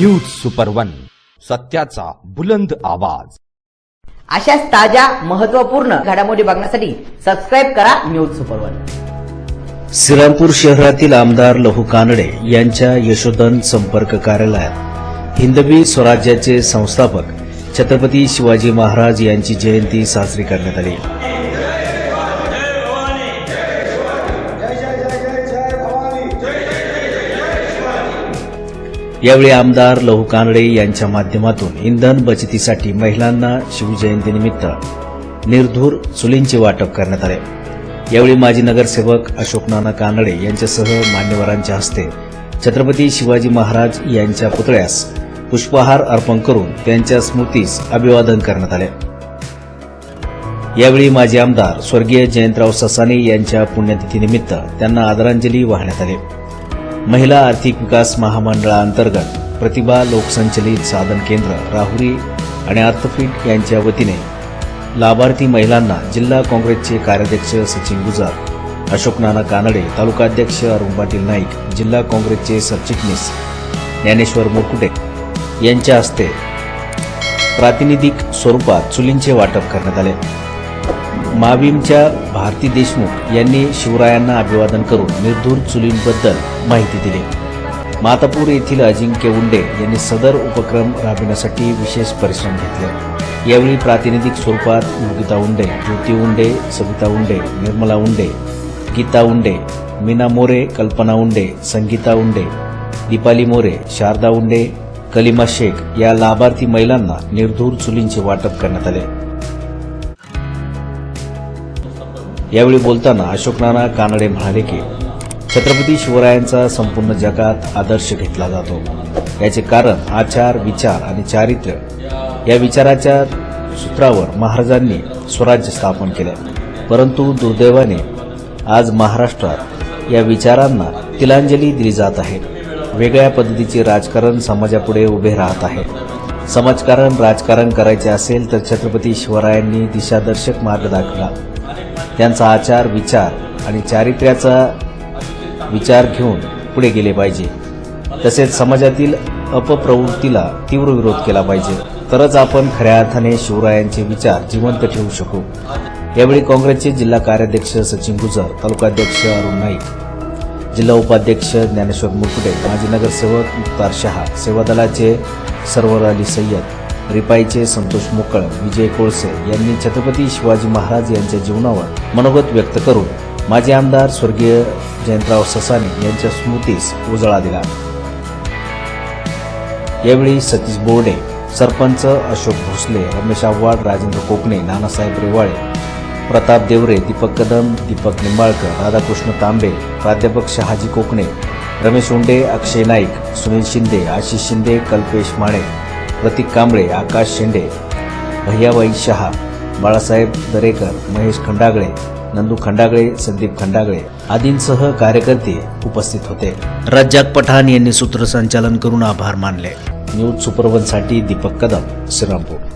News super one सत्याचा बुलंद आवाज. अशाच ताज्या महत्त्वपूर्ण घडामोडी बघण्यासाठी सबस्क्राईब करा न्यूज सुपर वन श्रीरामपूर शहरातील आमदार लहू कानडे यांच्या यशोधन संपर्क कार्यालयात हिंदवी स्वराज्याचे संस्थापक छत्रपती शिवाजी महाराज यांची जयंती साजरी करण्यात आली. यावेळी आमदार लहू कानडे यांच्या माध्यमातून इंधन बचतीसाठी महिलांना शिवजयंतीनिमित्त निर्धूर चुलींचे वाटप करण्यात आले. यावेळी माजी नगरसेवक अशोक नाना कानडे यांच्यासह मान्यवरांच्या हस्ते छत्रपती शिवाजी महाराज यांच्या पुतळ्यास पुष्पहार अर्पण करून त्यांच्या स्मृतीस अभिवादन करण्यात आले. यावेळी माजी आमदार स्वर्गीय जयंतराव ससाने यांच्या पुण्यतिथीनिमित्त त्यांना आदरांजली वाहण्यात आली. महिला आर्थिक विकास महामंडळाअंतर्गत प्रतिभा लोकसंचलित साधन केंद्र राहुरी आणि अर्थफिट यांच्या वतीने लाभार्थी महिलांना जिल्हा काँग्रेसचे कार्याध्यक्ष सचिन गुजार अशोक नाना कानडे तालुकाध्यक्ष अरुण पाटील नाईक जिल्हा काँग्रेसचे सरचिटणीस ज्ञानेश्वर मुरकुटे यांच्या हस्ते प्रातिनिधिक स्वरूपात चुलींचे वाटप करण्यात आले. माविमच्या भारती देशमुख यांनी शिवरायांना अभिवादन करून निर्धूर चुलींबद्दल माहिती दिली. मातापूर येथील अजिंक्य उंडे यांनी सदर उपक्रम राबविण्यासाठी विशेष परिश्रम घेतले. यावेळी प्रातिनिधिक स्वरूपात योगिता उंडे ज्योती उंडे सविता उंडे निर्मला उंडे गीता उंडे मीना मोरे कल्पना उंडे संगीता उंडे दीपाली मोरे शारदा उंडे कलिमा शेख या लाभार्थी महिलांना निर्धूर चुलींचे वाटप करण्यात आले. यावेळी बोलताना अशोक नाना कानडे म्हणाले की छत्रपती शिवरायांचा संपूर्ण जगात आदर्श घेतला जातो. याचे कारण आचार विचार आणि चारित्र्य या विचाराच्या सूत्रावर महाराजांनी स्वराज्य स्थापन केले. परंतु दुर्दैवाने आज महाराष्ट्रात या विचारांना तिलांजली दिली जात आहे. वेगळ्या पद्धतीचे राजकारण समाजापुढे उभे राहत आहे. समाजकारण राजकारण करायचे असेल तर छत्रपती शिवरायांनी दिशादर्शक मार्ग दाखवला. त्यांचा आचार विचार आणि चारित्र्याचा विचार घेऊन पुढे गेले पाहिजे. तसेच समाजातील अपप्रवृत्तीला तीव्र विरोध केला पाहिजे. तरच आपण खऱ्या अर्थाने शिवरायांचे विचार जिवंत ठेवू शकू. यावेळी काँग्रेसचे जिल्हा कार्याध्यक्ष सचिन गुजर तालुकाध्यक्ष अरुण नाईक जिल्हा उपाध्यक्ष ज्ञानेश्वर मुकुटे माजी नगरसेवक मुक्तार शहा सेवा दलाचे सरवर अली सय्यद रिपाईचे संतोष मोकळ विजय कोळसे यांनी छत्रपती शिवाजी महाराज यांच्या जीवनावर मनोगत व्यक्त करून माजी आमदार स्वर्गीय जयंतराव ससाने यांच्या स्मृतीस उजाळा दिला. यावेळी सतीश बोर्डे सरपंच अशोक भोसले रमेश आव्हाड राजेंद्र कोकणे नानासाहेब रेवाळे प्रताप देवरे दीपक कदम दीपक निंबाळकर राधाकृष्ण तांबे प्राध्यापक शहाजी कोकणे रमेश उंडे अक्षय नाईक सुनील शिंदे आशिष शिंदे कल्पेश माणे प्रतीक कांबळे आकाश शेंडे भैयाबाई शहा बाळासाहेब दरेकर महेश खंडागळे नंदू खंडागळे संदीप खंडागळे आदींसह कार्यकर्ते उपस्थित होते. रज्जाक पठाण यांनी सूत्रसंचालन करून आभार मानले. न्यूज सुपरवनसाठी दीपक कदम श्रीरामपूर.